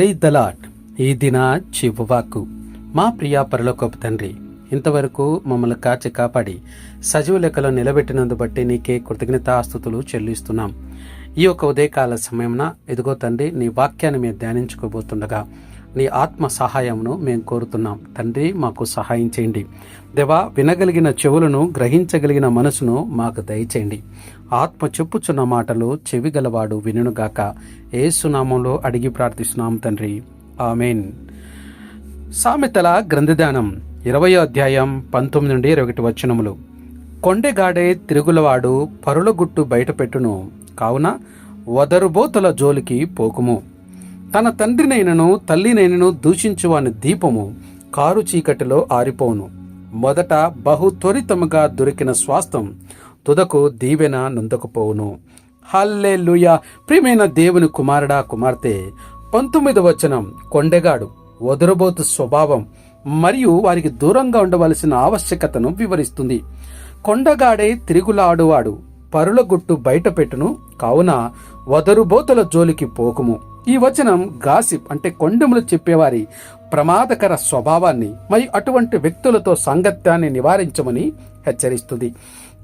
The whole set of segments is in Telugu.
దలాట్ ఈ దిన చివువాకు మా ప్రియ పరలోకపు తండ్రి ఇంతవరకు మమ్మల్ని కాచి కాపాడి సజీవ లెక్కలో నిలబెట్టినందు బట్టి నీకే కృతజ్ఞతాస్తుతులు చెల్లిస్తున్నాం. ఈ యొక్క ఉదయకాల సమయమున ఎదుగో తండ్రి నీ వాక్యాన్ని మేము ధ్యానించుకోబోతుండగా నీ ఆత్మ సహాయమును మేము కోరుతున్నాం. తండ్రి మాకు సహాయం చేయండి. దేవా వినగలిగిన చెవులను గ్రహించగలిగిన మనసును మాకు దయచేయండి. ఆత్మ చెప్పుచున్న మాటలు చెవిగలవాడు వినుగాక ఏసునామంలో అడిగి ప్రార్థిస్తున్నాం తండ్రి. ఆమెన్. సామెతల గ్రంథదానం ఇరవయో అధ్యాయం పంతొమ్మిది నుండి ఇరవై ఒకటి వచనములు. కొండెగాడే తిరుగులవాడు పరుల గుట్టు బయటపెట్టును కావున వదరుబోతుల జోలికి పోకుము. తన తండ్రినైనను తల్లినైనను దూషించువాని దీపము కారు చీకటిలో ఆరిపోవును. మొదట బహు త్వరితముగా దొరికిన స్వాస్థం తుదకు దీవెన నొందకపోవును. హల్లే ప్రియమైన దేవుని కుమారుడా కుమార్తె పంతొమ్మిది వచనం కొండెగాడు వదరబోతు స్వభావం మరియు వారికి దూరంగా ఉండవలసిన ఆవశ్యకతను వివరిస్తుంది. కొండగాడే తిరుగులాడువాడు పరుల గుట్టు బయటపెట్టును కావున వదరుబోతుల జోలికి పోకుము. ఈ వచనం గాసిప్ అంటే కొండెములు చెప్పేవారి ప్రమాదకర స్వభావాన్ని మరియు అటువంటి వ్యక్తులతో సాంగత్యాన్ని నివారించమని హెచ్చరిస్తుంది.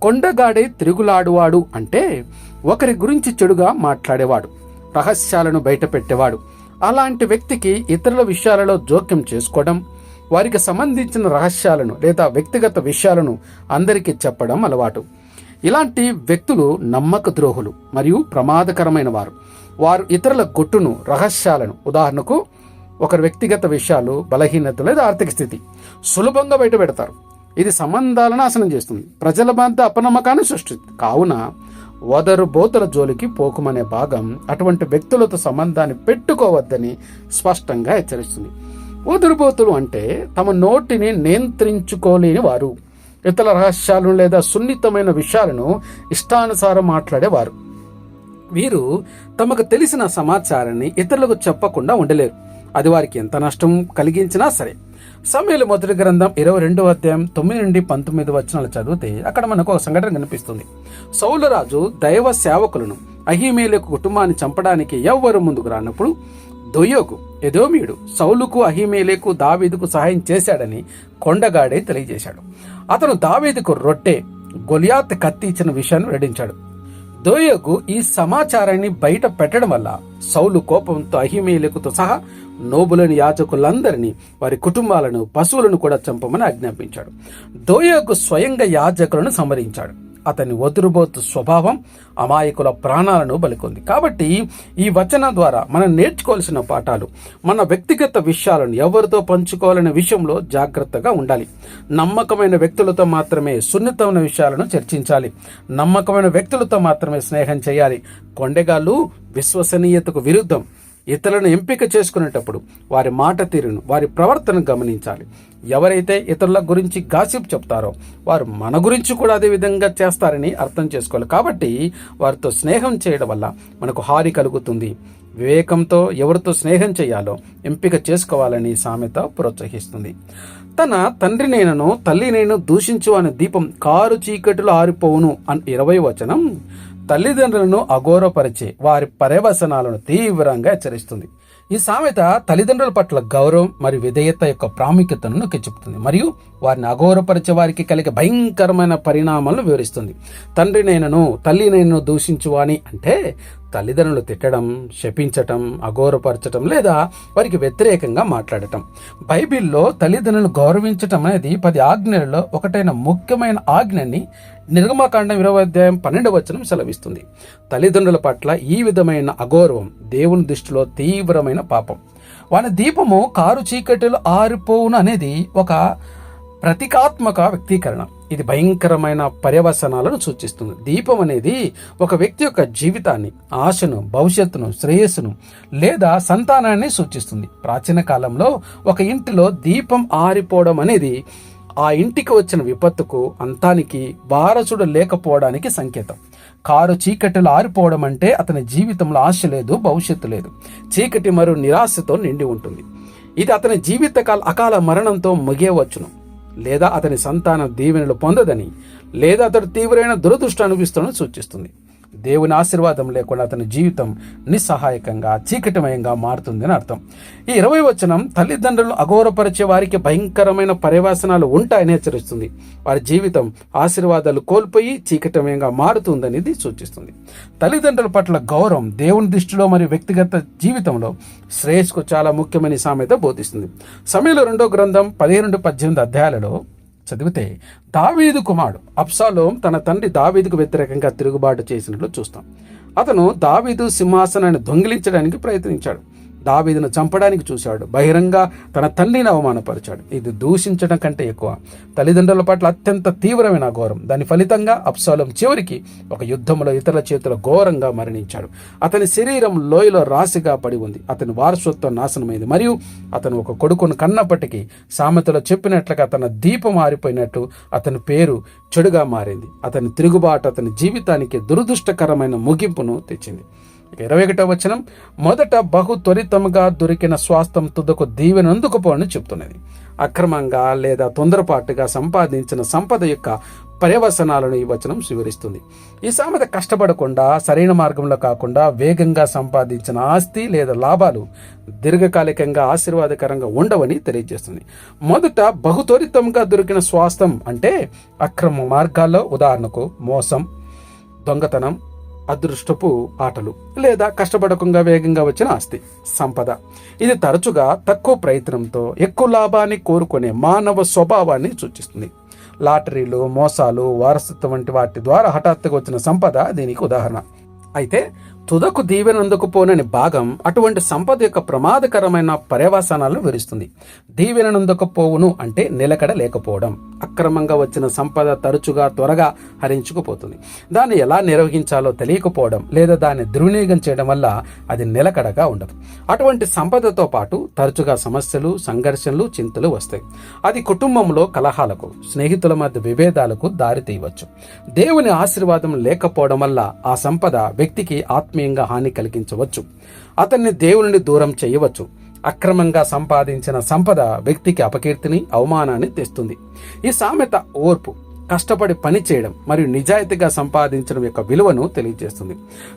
కొండగాడే తిరుగులాడువాడు అంటే ఒకరి గురించి చెడుగా మాట్లాడేవాడు రహస్యాలను బయటపెట్టేవాడు. అలాంటి వ్యక్తికి ఇతరుల విషయాలలో జోక్యం చేసుకోవడం వారికి సంబంధించిన రహస్యాలను లేదా వ్యక్తిగత విషయాలను అందరికీ చెప్పడం అలవాటు. ఇలాంటి వ్యక్తులు నమ్మక ద్రోహులు మరియు ప్రమాదకరమైన వారు వారు ఇతరుల గొట్టును రహస్యాలను. ఉదాహరణకు ఒకరి వ్యక్తిగత విషయాలు బలహీనత లేదా ఆర్థిక స్థితి సులభంగా బయట పెడతారు. ఇది సంబంధాలను నాశనం చేస్తుంది. ప్రజల మధ్య అపనమ్మకాన్ని సృష్టిస్తుంది. కావున వదరు బోతల జోలికి పోకుమనే భాగం అటువంటి వ్యక్తులతో సంబంధాన్ని పెట్టుకోవద్దని స్పష్టంగా హెచ్చరిస్తుంది. వదురుబోతులు అంటే తమ నోటిని నియంత్రించుకోలేని వారు. ఇతర రహస్యాలను లేదా సున్నితమైన విషయాలను ఇష్టానుసారం మాట్లాడేవారు. వీరు తమకు తెలిసిన సమాచారాన్ని ఇతరులకు చెప్పకుండా ఉండలేరు. అది వారికి ఎంత నష్టం కలిగించినా సరే. సమయంలో మొదటి గ్రంథం ఇరవై రెండవ అధ్యాయం తొమ్మిది నుండి పంతొమ్మిది వచనాలు చదివితే అక్కడ మనకు ఒక సంఘటన కనిపిస్తుంది. సౌలరాజు దైవ సేవకులను అహిమేలకు కుటుంబాన్ని చంపడానికి ఎవ్వరు ముందుకు రానప్పుడు దొయ్యోకు ఎదోమీయుడు సౌలుకు అహిమేలేకు దావీదుకు సహాయం చేశాడని కొండగాడే తెలియజేశాడు. అతను దావీదుకు రొట్టె గొలియాత్ కత్తి ఇచ్చిన విషయాన్ని వెల్లడించాడు. దోయకు ఈ సమాచారాన్ని బయట పెట్టడం వల్ల సౌలు కోపంతో అహిమేలకుతో సహా నోబులని యాజకులందరినీ వారి కుటుంబాలను పశువులను కూడా చంపమని ఆజ్ఞాపించాడు. దోయకు స్వయంగా యాజకులను సంహరించాడు అతని వదురుబోతు స్వభావం అమాయకుల ప్రాణాలను బలికొంది. కాబట్టి ఈ వచనం ద్వారా మనం నేర్చుకోవాల్సిన పాఠాలు మన వ్యక్తిగత విషయాలను ఎవరితో పంచుకోవాలనే విషయంలో జాగ్రత్తగా ఉండాలి. నమ్మకమైన వ్యక్తులతో మాత్రమే సున్నితమైన విషయాలను చర్చించాలి. నమ్మకమైన వ్యక్తులతో మాత్రమే స్నేహం చేయాలి. కొండెగాళ్ళు విశ్వసనీయతకు విరుద్ధం. ఇతరులను ఎంపిక చేసుకునేటప్పుడు వారి మాట తీరును వారి ప్రవర్తనను గమనించాలి. ఎవరైతే ఇతరుల గురించి గాసిప్ చెప్తారో వారు మన గురించి కూడా అదే విధంగా చేస్తారని అర్థం చేసుకోవాలి. కాబట్టి వారితో స్నేహం చేయడం వల్ల మనకు హాని కలుగుతుంది. వివేకంతో ఎవరితో స్నేహం చేయాలో ఎంపిక చేసుకోవాలని సామెత ప్రోత్సహిస్తుంది. తన తండ్రి నేనను తల్లి నేను దూషించు అనే దీపం కారు చీకటిలో ఆరిపోవును అని ఇరవై వచనం. తల్లిదండ్రులను అఘోరపరిచే వారి పర్యవసనాలను తీవ్రంగా హెచ్చరిస్తుంది. ఈ సామెత తల్లిదండ్రుల పట్ల గౌరవం మరియు విధేయత యొక్క ప్రాముఖ్యతను నొక్కి చెబుతుంది మరియు వారిని అఘోరపరిచే వారికి కలిగే భయంకరమైన పరిణామాలను వివరిస్తుంది. తండ్రి నేనను తల్లి నేను దూషించువాని అంటే తల్లిదండ్రులు తిట్టడం శపించటం అఘోరపరచటం లేదా వారికి వ్యతిరేకంగా మాట్లాడటం. బైబిల్లో తల్లిదండ్రులను గౌరవించటం అనేది పది ఆజ్ఞలలో ఒకటైన ముఖ్యమైన ఆజ్ఞని నిర్గమకాండం ఇరవై అధ్యాయం పన్నెండు వచనం సెలవిస్తుంది. తల్లిదండ్రుల పట్ల ఈ విధమైన అగౌరవం దేవుని దృష్టిలో తీవ్రమైన పాపం. వాని దీపము కారు చీకటిలో ఆరిపోవును అనేది ఒక ప్రతీకాత్మక వ్యక్తీకరణ. ఇది భయంకరమైన పర్యవసనాలను సూచిస్తుంది. దీపం అనేది ఒక వ్యక్తి యొక్క జీవితాన్ని ఆశను భవిష్యత్తును శ్రేయస్సును లేదా సంతానాన్ని సూచిస్తుంది. ప్రాచీన కాలంలో ఒక ఇంటిలో దీపం ఆరిపోవడం అనేది ఆ ఇంటికి వచ్చిన విపత్తుకు అంతానికి వారసుడు లేకపోవడానికి సంకేతం. కారు చీకటిలో ఆరిపోవడం అంటే అతని జీవితంలో ఆశ లేదు భవిష్యత్తు లేదు. చీకటి మరో నిరాశతో నిండి ఉంటుంది. ఇది అతని జీవితకాల అకాల మరణంతో ముగియవచ్చును. లేదా అతని సంతానం దీవెనలు పొందదని లేదా అతడు తీవ్రమైన దురదృష్టి అనిపిస్తుందని సూచిస్తుంది. దేవుని ఆశీర్వాదం లేకుండా అతని జీవితం నిస్సహాయకంగా చీకటిమయంగా మారుతుందని అర్థం. ఈ ఇరవై వచనం తల్లిదండ్రులను అఘోరపరిచే వారికి భయంకరమైన పర్యవాసనాలు ఉంటాయని హెచ్చరిస్తుంది. వారి జీవితం ఆశీర్వాదాలు కోల్పోయి చీకటిమయంగా మారుతుందనేది సూచిస్తుంది. తల్లిదండ్రుల పట్ల గౌరవం దేవుని దృష్టిలో మరియు వ్యక్తిగత జీవితంలో శ్రేయస్కు చాలా ముఖ్యమైన సామెత బోధిస్తుంది. సమయంలో రెండో గ్రంథం పదిహేను పద్దెనిమిది అధ్యాయాలలో చదివితే దావీదు కుమారుడు అప్సాలోం తన తండ్రి దావీదుకు వ్యతిరేకంగా తిరుగుబాటు చేసినట్లు చూస్తాం. అతను దావీదు సింహాసనాన్ని దొంగిలించడానికి ప్రయత్నించాడు. దావీదును చంపడానికి చూశాడు. బహిరంగ తన తల్లిని అవమానపరిచాడు. ఇది దూషించడం కంటే ఎక్కువ. తల్లిదండ్రుల పట్ల అత్యంత తీవ్రమైన ఘోరం. దాని ఫలితంగా అప్సాలం చివరికి ఒక యుద్ధంలో ఇతరుల చేతుల ఘోరంగా మరణించాడు. అతని శరీరం లోయలో రాశిగా పడి ఉంది. అతని వారసత్వం నాశనమైంది. మరియు అతను ఒక కొడుకును కన్నప్పటికీ సామెతలో చెప్పినట్లుగా తన దీపం మారిపోయినట్టు అతని పేరు చెడుగా మారింది. అతని తిరుగుబాటు అతని జీవితానికి దురదృష్టకరమైన ముగింపును తెచ్చింది. ఇరవై ఒకటో వచనం మొదట బహు త్వరితముగా దొరికిన స్వాస్థం తుదకు దీవెనందుకుపోని చెప్తున్నది. అక్రమంగా లేదా తొందరపాటుగా సంపాదించిన సంపద యొక్క పర్యవసనాలను ఈ వచనం వివరిస్తుంది. ఈ సామెత కష్టపడకుండా సరైన మార్గంలో కాకుండా వేగంగా సంపాదించిన ఆస్తి లేదా లాభాలు దీర్ఘకాలికంగా ఆశీర్వాదకరంగా ఉండవని తెలియజేస్తుంది. మొదట బహుత్వరితంగా దొరికిన స్వాస్థం అంటే అక్రమ మార్గాల్లో ఉదాహరణకు మోసం దొంగతనం అదృష్టపు ఆటలు లేదా కష్టపడకుండా వేగంగా వచ్చిన ఆస్తి సంపద. ఇది తరచుగా తక్కువ ప్రయత్నంతో ఎక్కువ లాభాన్ని కోరుకునే మానవ స్వభావాన్ని సూచిస్తుంది. లాటరీలు మోసాలు వారసత్వం వంటి వాటి ద్వారా హఠాత్తుగా వచ్చిన సంపద దీనికి ఉదాహరణ. అయితే తుదకు దీవెనందుకుపోనని భాగం అటువంటి సంపద యొక్క ప్రమాదకరమైన పర్యవసానాలను వివరిస్తుంది. దీవెనందుకపోవును అంటే నిలకడ లేకపోవడం. అక్రమంగా వచ్చిన సంపద తరచుగా త్వరగా హరించుకుపోతుంది. దాన్ని ఎలా నిర్వహించాలో తెలియకపోవడం లేదా దాన్ని దుర్వినియోగం చేయడం వల్ల అది నిలకడగా ఉండదు. అటువంటి సంపదతో పాటు తరచుగా సమస్యలు సంఘర్షణలు చింతలు వస్తాయి. అది కుటుంబంలో కలహాలకు స్నేహితుల మధ్య విభేదాలకు దారి తీయవచ్చు దేవుని ఆశీర్వాదం లేకపోవడం వల్ల ఆ సంపద వ్యక్తికి ఆత్మీయంగా హాని కలిగించవచ్చు. అతన్ని దేవుని దూరం చేయవచ్చు. అక్రమంగా సంపాదించిన సంపద వ్యక్తికి అపకీర్తిని అవమానాన్ని తెస్తుంది. ఈ సామెత ఓర్పు కష్టపడి పని చేయడం మరియు నిజాయితీగా సంపాదించడం యొక్క విలువను తెలియజేస్తుంది.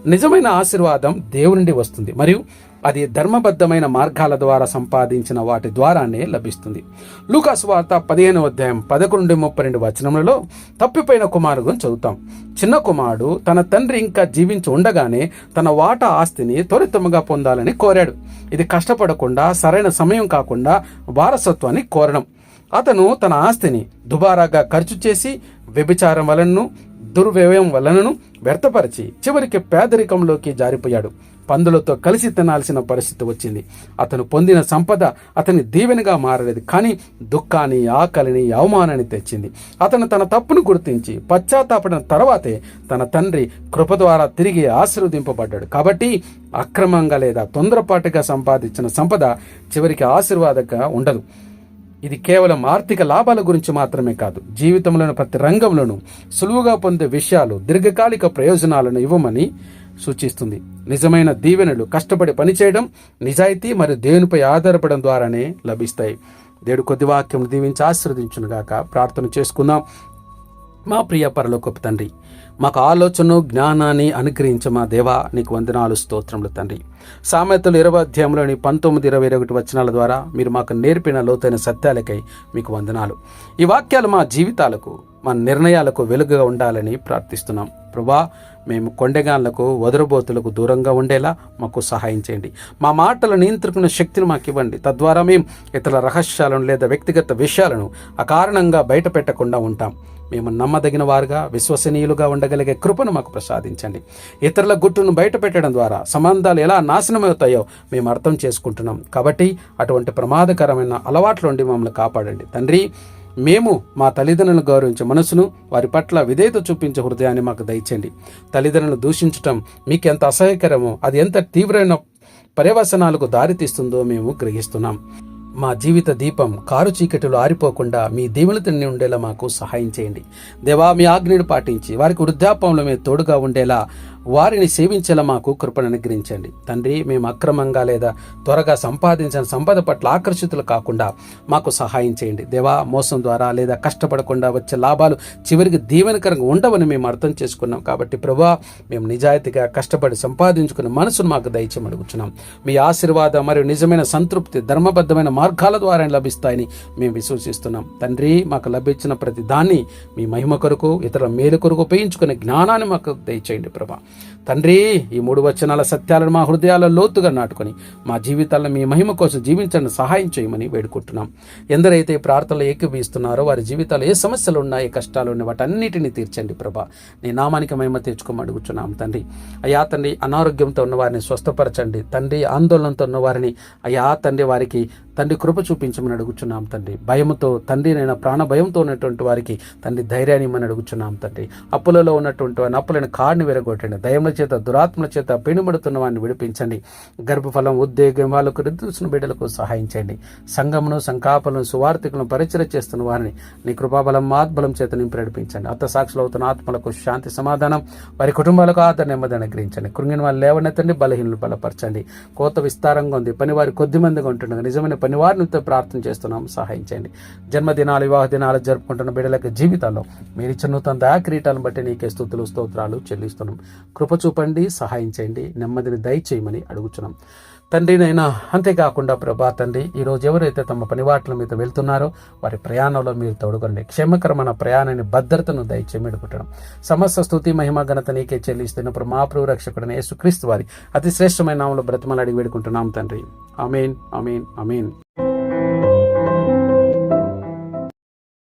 నిజమైన ఆశీర్వాదం దేవుని వస్తుంది మరియు అది ధర్మబద్ధమైన మార్గాల ద్వారా సంపాదించిన వాటి ద్వారానే లభిస్తుంది. లూకాస్ వార్త పదిహేను అధ్యాయం పదకొండు ముప్పై రెండు వచనములలో తప్పిపోయిన కుమారుడు చదువుతాం. చిన్న కుమారుడు తన తండ్రి ఇంకా జీవించి ఉండగానే తన వాటా ఆస్తిని త్వరితముగా పొందాలని కోరాడు. ఇది కష్టపడకుండా సరైన సమయం కాకుండా వారసత్వాన్ని కోరడం. అతను తన ఆస్తిని దుబారాగా ఖర్చు చేసి వ్యభిచారం వలనను దుర్వ్యయం వలనను వ్యర్థపరిచి చివరికి పేదరికంలోకి జారిపోయాడు. పందులతో కలిసి తినాల్సిన పరిస్థితి వచ్చింది. అతను పొందిన సంపద అతని దీవెనగా మారలేదు కానీ దుఃఖాన్ని ఆకలిని అవమానాన్ని తెచ్చింది. అతను తన తప్పును గుర్తించి పశ్చాత్తాపడిన తర్వాతే తన తండ్రి కృప ద్వారా తిరిగి ఆశీర్వదింపబడ్డాడు. కాబట్టి అక్రమంగా లేదా తొందరపాటుగా సంపాదించిన సంపద చివరికి ఆశీర్వాదంగా ఉండదు. ఇది కేవలం ఆర్థిక లాభాల గురించి మాత్రమే కాదు. జీవితంలోని ప్రతి రంగంలోనూ సులువుగా పొందే విషయాలు దీర్ఘకాలిక ప్రయోజనాలను ఇవ్వమని సూచిస్తుంది. నిజమైన దీవెనలు కష్టపడి పనిచేయడం నిజాయితీ మరియు దేవునిపై ఆధారపడడం ద్వారానే లభిస్తాయి. దేవుడు కొద్ది వాక్యం దీవించి ఆశీర్వదించునుగాక ప్రార్థన చేసుకుందాం. మా ప్రియ పరలోకపు తండ్రి మాకు ఆలోచన జ్ఞానాన్ని అనుగ్రహించ మా దేవా నీకు వందనాలు స్తోత్రములు తండ్రి. సామెతలు ఇరవై అధ్యాయంలోని పంతొమ్మిది ఇరవై ఒకటి వచనాల ద్వారా మీరు మాకు నేర్పిన లోతైన సత్యాలకై మీకు వందనాలు. ఈ వాక్యాలు మా జీవితాలకు మా నిర్ణయాలకు వెలుగుగా ఉండాలని ప్రార్థిస్తున్నాం. ప్రభా మేము కొండెగాన్లకు వదరబోతులకు దూరంగా ఉండేలా మాకు సహాయం చేయండి. మా మాటలు నియంత్రుకున్న శక్తిని మాకు ఇవ్వండి. తద్వారా మేము ఇతర రహస్యాలను లేదా వ్యక్తిగత విషయాలను అకారణంగా బయట పెట్టకుండా ఉంటాం. మేము నమ్మదగిన వారుగా విశ్వసనీయులుగా ఉండగలిగే కృపను మాకు ప్రసాదించండి. ఇతరుల గుట్టును బయట పెట్టడం ద్వారా సంబంధాలు ఎలా నాశనమవుతాయో మేము అర్థం చేసుకుంటున్నాం. కాబట్టి అటువంటి ప్రమాదకరమైన అలవాట్ల నుండి మమ్మల్ని కాపాడండి. తండ్రి మేము మా తల్లిదండ్రులను గౌరవించే మనసును వారి పట్ల విధేయత చూపించే హృదయాన్ని మాకు దయచండి తల్లిదండ్రులను దూషించటం మీకు ఎంత అసహ్యకరమో అది ఎంత తీవ్రమైన పర్యవసనాలకు దారితీస్తుందో మేము గ్రహిస్తున్నాం. మా జీవిత దీపం కారు చీకటిలో ఆరిపోకుండా మీ దీవులతో ఉండేలా మాకు సహాయం చేయండి. దేవా మీ ఆజ్ఞను పాటించి వారికి వృద్ధాపంలో మేము తోడుగా ఉండేలా వారిని సేవించేలా మాకు కృపను అనుగ్రహించండి. తండ్రి మేము అక్రమంగా లేదా త్వరగా సంపాదించిన సంపద పట్ల ఆకర్షితులు కాకుండా మాకు సహాయం చేయండి. దేవా మోసం ద్వారా లేదా కష్టపడకుండా వచ్చే లాభాలు చివరికి దీవెనకరంగా ఉండవని మేము అర్థం చేసుకున్నాం. కాబట్టి ప్రభా మేము నిజాయితీగా కష్టపడి సంపాదించుకున్న మనసును మాకు దయచేయమని అడుగుతున్నాం మీ ఆశీర్వాదం మరియు నిజమైన సంతృప్తి ధర్మబద్ధమైన మార్గాల ద్వారా లభిస్తాయని మేము విశ్వసిస్తున్నాం. తండ్రి మాకు లభించిన ప్రతి దాన్ని మీ మహిమ కొరకు ఇతర మేలు కొరకు ఉపయోగించుకునే జ్ఞానాన్ని మాకు దయచేయండి ప్రభా తండ్రి ఈ మూడు వచనాల సత్యాలను మా హృదయాల లోతుగా నాటుకొని మా జీవితాలను మీ మహిమ కోసం జీవించడానికి సహాయం చేయమని వేడుకుంటున్నాం. ఎందరైతే ప్రార్థనలు ఏకీభవిస్తున్నారో వారి జీవితాలు ఏ సమస్యలు ఉన్నాయి కష్టాలు ఉన్నాయి వాటన్నిటిని తీర్చండి ప్రభా. నీ నామానికి మహిమ తీర్చుకోమని అడుగుతున్నాం తండ్రి. అయ్యా తండ్రి అనారోగ్యంతో ఉన్న వారిని స్వస్థపరచండి. తండ్రి ఆందోళనతో ఉన్న వారిని అయ్యా తండ్రి వారికి తండ్రి కృప చూపించమని అడుగుచున్నాం తండ్రి. భయంతో తండ్రి నేను ప్రాణ భయంతో ఉన్నటువంటి వారికి తండ్రి ధైర్యాన్ని ఇమ్మని అడుగుచున్నాం తండ్రి. అప్పులలో ఉన్నటువంటి వారిని అప్పులను కాడిని విరగొట్టండి దయముల చేత దురాత్మల చేత పెనుబడుతున్న వారిని విడిపించండి. గర్భఫలం ఉద్యోగం వాళ్ళకు రిద్దుసిన బిడ్డలకు సహాయం చేయండి. సంఘమును సంకాపలను సువార్థికులను పరిచయ చేస్తున్న వారిని నీ కృపాబలం ఆత్మలం చేత నింపి నడిపించండి. అత్త సాక్షులు అవుతున్న ఆత్మలకు శాంతి సమాధానం వారి కుటుంబాలకు ఆదరణ నెమ్మది అనుగ్రహించండి. కృంగిన వాళ్ళు లేవనెత్తండి బలహీనలు బలపరచండి. కోత విస్తారంగా ఉంది. పని వారి కొద్ది మందిగా ఉంటుండగా నిజమైన పని ప్రార్థన చేస్తున్నాం. సహాయం చేయండి. జన్మదినాలు వివాహ దినాలు జరుపుకుంటున్న బిడ్డలకు జీవితాల్లో మీరు ఇచ్చిన నూతన దయా బట్టి నీకే స్థుతులు స్తోత్రాలు చెల్లిస్తున్నాం. కృప చూపండి సహాయం చేయండి నెమ్మదిని దయచేయమని అడుగుతున్నాం తండ్రినైనా అంతేకాకుండా ప్రభా తండ్రి ఈరోజు ఎవరైతే తమ పనివాట్ల మీద వెళ్తున్నారో వారి ప్రయాణంలో మీరు తోడుకోండి క్షేమకరమైన ప్రయాణాన్ని భద్రతను దయచేమిడుకుంటాం సమస్త స్థుతి మహిమ ఘనత నీకే చెల్లిస్తున్నప్పుడు మా ప్రభు రక్షకుడైన యేసుక్రీస్తు వారి అతి శ్రేష్టమైన నామంలో బ్రతమలు అడిగి వేడుకుంటున్నాం తండ్రి. అమీన్ అమీన్ అమీన్